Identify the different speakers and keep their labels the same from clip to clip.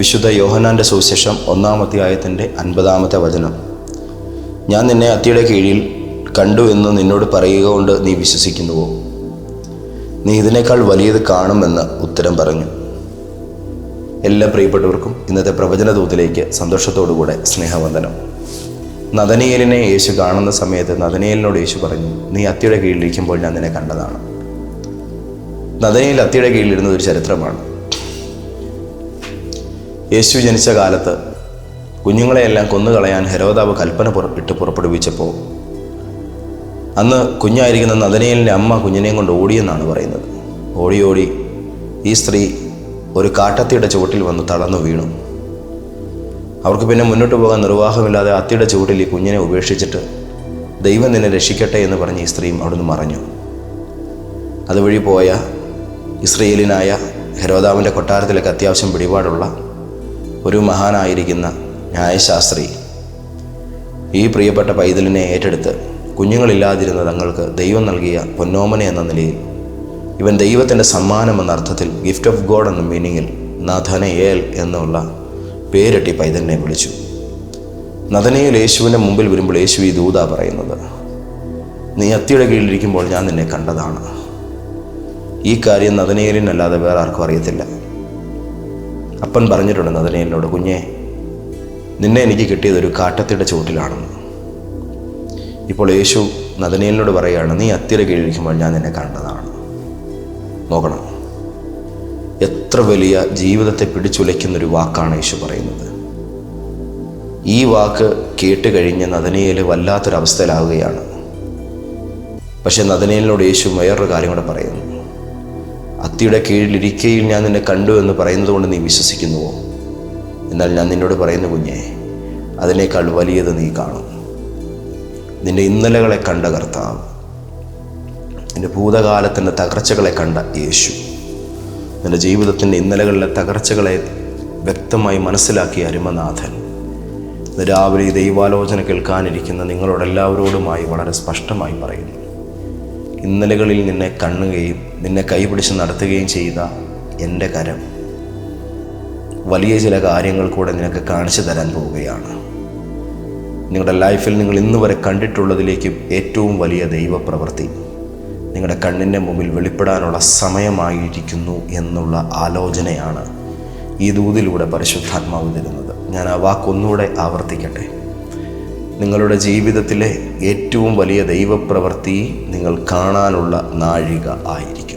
Speaker 1: വിശുദ്ധ യോഹനാന്റെ സുവിശേഷം ഒന്നാം അധ്യായത്തിന്റെ അൻപതാമത്തെ വചനം. ഞാൻ നിന്നെ അത്തിയുടെ കീഴിൽ കണ്ടു എന്ന് നിന്നോട് പറയുക കൊണ്ട് നീ വിശ്വസിക്കുന്നുവോ? നീ ഇതിനേക്കാൾ വലിയത് കാണുമെന്ന് ഉത്തരം പറഞ്ഞു. എല്ലാ പ്രിയപ്പെട്ടവർക്കും ഇന്നത്തെ പ്രവചന ദൂതിലേക്ക് സന്തോഷത്തോടുകൂടെ സ്നേഹവന്ദനം. നദനീയലിനെ യേശു കാണുന്ന സമയത്ത് നദനീയലിനോട് യേശു പറഞ്ഞു നീ അത്തിയുടെ കീഴിലിരിക്കുമ്പോൾ ഞാൻ നിന്നെ കണ്ടതാണ്. നദനയിൽ അത്തിയുടെ കീഴിലിരുന്നത് ഒരു ചരിത്രമാണ്. യേശു ജനിച്ച കാലത്ത് കുഞ്ഞുങ്ങളെയെല്ലാം കൊന്നുകളയാൻ ഹെരോദാവ് കൽപ്പന പുറപ്പെട്ട് പുറപ്പെടുവിച്ചപ്പോൾ അന്ന് കുഞ്ഞായിരിക്കുന്ന നദനയിലിന്റെ അമ്മ കുഞ്ഞിനെയും കൊണ്ട് ഓടിയെന്നാണ് പറയുന്നത്. ഓടി ഓടി ഈ സ്ത്രീ ഒരു കാട്ടത്തിയുടെ ചുവട്ടിൽ വന്ന് തളർന്നു വീണു. അവർക്ക് പിന്നെ മുന്നോട്ട് പോകാൻ നിർവാഹമില്ലാതെ അത്തിയുടെ ചുവട്ടിൽ ഈ കുഞ്ഞിനെ ഉപേക്ഷിച്ചിട്ട് ദൈവം നിന്നെ രക്ഷിക്കട്ടെ എന്ന് പറഞ്ഞ് ഈ സ്ത്രീയും അവിടുന്ന് മറഞ്ഞു. അതുവഴി പോയ ഇസ്രയേലിനായ ഹെരോദാവിന്റെ കൊട്ടാരത്തിലേക്ക് അത്യാവശ്യം പിടിപാടുള്ള ഒരു മഹാനായിരിക്കുന്ന ന്യായശാസ്ത്രി ഈ പ്രിയപ്പെട്ട പൈതലിനെ ഏറ്റെടുത്ത് കുഞ്ഞുങ്ങളില്ലാതിരുന്ന തങ്ങൾക്ക് ദൈവം നൽകിയ പൊന്നോമന എന്ന നിലയിൽ ഇവൻ ദൈവത്തിന്റെ സമ്മാനം എന്ന അർത്ഥത്തിൽ ഗിഫ്റ്റ് ഓഫ് ഗോഡ് എന്ന മീനിങ്ങിൽ നഥനയേൽ എന്നുള്ള പേരിട്ടി പൈതലിനെ വിളിച്ചു. നദനയിൽ യേശുവിന്റെ മുമ്പിൽ വരുമ്പോൾ യേശു ഈ ദൂത പറയുന്നത് നീ അത്തിയുടെ കീഴിലിരിക്കുമ്പോൾ ഞാൻ നിന്നെ കണ്ടതാണ്. ഈ കാര്യം നദനേലിനല്ലാതെ വേറെ ആർക്കും അറിയത്തില്ല. അപ്പൻ പറഞ്ഞിട്ടുണ്ട് നദനയേലിനോട് കുഞ്ഞെ നിന്നെ എനിക്ക് കിട്ടിയത് ഒരു കാട്ടത്തിയുടെ ചുവട്ടിലാണെന്ന്. ഇപ്പോൾ യേശു നദനയേലിനോട് പറയുകയാണ് നീ അത്തിര കീഴിക്കുമ്പോൾ ഞാൻ നിന്നെ കണ്ടതാണ്. നോക്കണം. എത്ര വലിയ ജീവിതത്തെ പിടിച്ചുലയ്ക്കുന്നൊരു വാക്കാണ് യേശു പറയുന്നത്. ഈ വാക്ക് കേട്ട് കഴിഞ്ഞ് നദനയേൽ വല്ലാത്തൊരവസ്ഥയിലാവുകയാണ്. പക്ഷെ നദനയിലിനോട് യേശു വേറൊരു കാര്യം കൂടെ പറയുന്നു. അത്തിയുടെ കീഴിലിരിക്കയിൽ ഞാൻ നിന്നെ കണ്ടു എന്ന് പറയുന്നത് കൊണ്ട് നീ വിശ്വസിക്കുന്നുവോ? എന്നാൽ ഞാൻ നിന്നോട് പറയുന്ന കുഞ്ഞെ അതിനേക്കാൾ വലിയത് നീ കാണും. നിന്റെ ഇന്നലകളെ കണ്ട കർത്താവ് നിന്റെ ഭൂതകാലത്തിന്റെ തകർച്ചകളെ കണ്ട യേശു നിന്റെ ജീവിതത്തിന്റെ ഇന്നലകളിലെ തകർച്ചകളെ വ്യക്തമായി മനസ്സിലാക്കിയ അരുമനാഥൻ രാവിലെ ദൈവാലോചന കേൾക്കാനിരിക്കുന്ന നിങ്ങളോടെല്ലാവരോടുമായി വളരെ സ്പഷ്ടമായി പറയുന്നു. ഇന്നലകളിൽ നിന്നെ കണ്ണുകയും നിന്നെ കൈപിടിച്ച് നടത്തുകയും ചെയ്ത എന്റെ കരം. വലിയ ചില കാര്യങ്ങൾ കൂടെ നിനക്ക് കാണിച്ചു തരാൻ പോവുകയാണ്. നിങ്ങളുടെ ലൈഫിൽ നിങ്ങൾ ഇന്ന് വരെ കണ്ടിട്ടുള്ളതിലേക്കും ഏറ്റവും വലിയ ദൈവപ്രവൃത്തി. നിങ്ങളുടെ കണ്ണിന്റെ മുമ്പിൽ വെളിപ്പെടാനുള്ള സമയമായിരിക്കുന്നു എന്നുള്ള ആലോചനയാണ് ഈ ദൂതിലൂടെ പരിശുദ്ധാത്മാവ് തരുന്നത്. ഞാൻ ആ വാക്കൊന്നുകൂടെ ആവർത്തിക്കട്ടെ. നിങ്ങളുടെ ജീവിതത്തിലെ ഏറ്റവും വലിയ ദൈവപ്രവൃത്തി നിങ്ങൾ കാണാനുള്ള നാഴിക ആയിരിക്കും.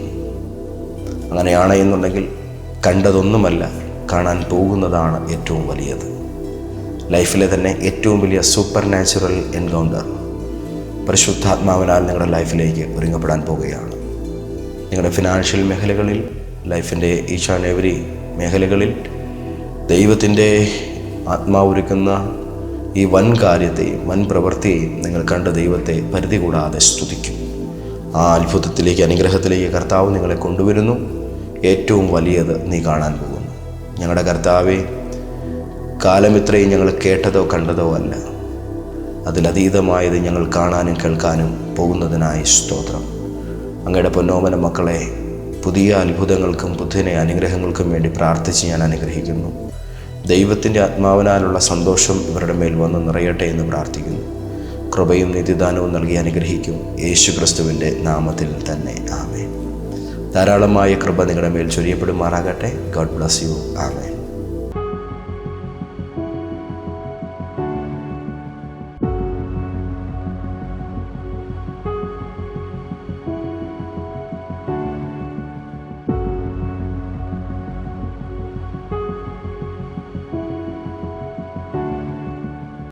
Speaker 1: അങ്ങനെയാണ് എന്നുണ്ടെങ്കിൽ കണ്ടതൊന്നുമല്ല കാണാൻ പോകുന്നതാണ് ഏറ്റവും വലിയത്. ലൈഫിലെ തന്നെ ഏറ്റവും വലിയ സൂപ്പർ നാച്ചുറൽ എൻകൗണ്ടർ പരിശുദ്ധാത്മാവിനാൽ നിങ്ങളുടെ ലൈഫിലേക്ക് ഒരുങ്ങപ്പെടാൻ പോവുകയാണ് നിങ്ങളുടെ ഫിനാൻഷ്യൽ മേഖലകളിൽ ലൈഫിന്റെ ഈച്ച് ആൻഡ് എവരി മേഖലകളിൽ ദൈവത്തിന്റെ ആത്മാവൊരുക്കുന്ന ഈ വൻ കാര്യത്തെയും വൻ പ്രവൃത്തിയെയും നിങ്ങൾ കണ്ട് ദൈവത്തെ പരിധി കൂടാതെ സ്തുതിക്കും. ആ അത്ഭുതത്തിലേക്ക് അനുഗ്രഹത്തിലേക്ക് കർത്താവ് നിങ്ങളെ കൊണ്ടുവരുന്നു. ഏറ്റവും വലിയത് നീ കാണാൻ പോകുന്നു. ഞങ്ങളുടെ കർത്താവെ കാലം ഇത്രയും ഞങ്ങൾ കേട്ടതോ കണ്ടതോ അല്ല. അതിലതീതമായത് ഞങ്ങൾ കാണാനും കേൾക്കാനും പോകുന്നതിനായി സ്തോത്രം. അങ്ങയുടെ പൊന്നോമന മക്കളെ പുതിയ അത്ഭുതങ്ങൾക്കും പുതിയ അനുഗ്രഹങ്ങൾക്കും വേണ്ടി പ്രാർത്ഥിച്ച് ഞാൻ അനുഗ്രഹിക്കുന്നു. ദൈവത്തിന്റെ ആത്മാവിനാലുള്ള സന്തോഷം ഇവരുടെ മേൽ വന്ന് നിറയട്ടെ എന്ന് പ്രാർത്ഥിക്കുന്നു. കൃപയും നിധിദാനവും നൽകി അനുഗ്രഹിക്കും യേശു ക്രിസ്തുവിന്റെ നാമത്തിൽ തന്നെ. ആമേ ധാരാളമായ കൃപ നിങ്ങളുടെ മേൽ ചൊരിയപ്പെടുമാറാകട്ടെ. ഗോഡ് ബ്ലസ് യു ആമേ